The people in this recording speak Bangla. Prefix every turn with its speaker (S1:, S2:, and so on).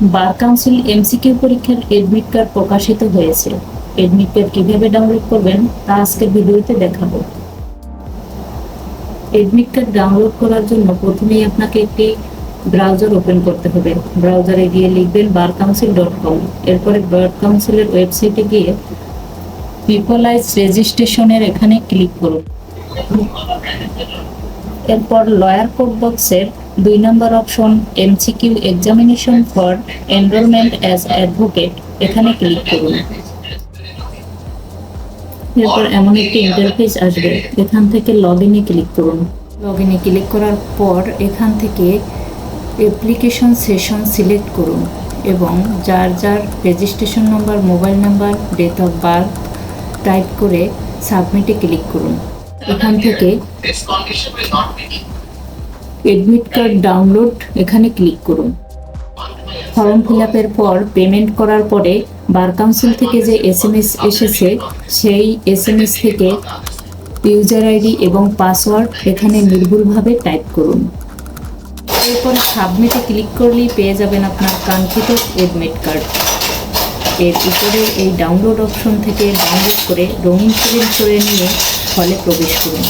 S1: বার কাউন্সিল এমসিকিউ পরীক্ষার এডমিট কার্ড প্রকাশিত হয়েছে। এডমিট কার্ড কীভাবে ডাউনলোড করবেন তা আজকের ভিডিওতে দেখাবো। এডমিট কার্ড ডাউনলোড করার জন্য প্রথমেই আপনাকে একটি ব্রাউজার ওপেন করতে হবে। ব্রাউজারে গিয়ে লিখবেন বার কাউন্সিল ডট কম এরপরে বার কাউন্সিলের ওয়েবসাইটে গিয়ে পিপলাইজ রেজিস্ট্রেশনের এখানে ক্লিক করুন। এরপর লয়ার কোড বক্সের দুই number option MCQ examination for enrolment as advocate এখানে ক্লিক করুন। এরপর এমন একটি ইন্টারফেস আসবে। এখান থেকে লগ ইনে ক্লিক করুন। লগ ইনে ক্লিক করার পর এখান থেকে অ্যাপ্লিকেশন সেশন সিলেক্ট করুন এবং যার যার registration number mobile number date of birth type করে সাবমিটে ক্লিক করুন। এখান থেকে এডমিট কার্ড ডাউনলোড এখানে ক্লিক করুন। ফর্ম ফিল আপের পর পেমেন্ট করার পরে বার কাউন্সিল থেকে যে এস এম এস এসেছে, সেই এস এম এস থেকে ইউজার আইডি এবং পাসওয়ার্ড এখানে নির্ভুলভাবে টাইপ করুন। এরপর সাবমিটে ক্লিক করলেই পেয়ে যাবেন আপনার কাঙ্ক্ষিত এডমিট কার্ড এর উপরে এই ডাউনলোড অপশন থেকে ডাউনলোড করে রঙিন প্রিন্ট করে নিয়ে ফলে প্রবেশ করুন।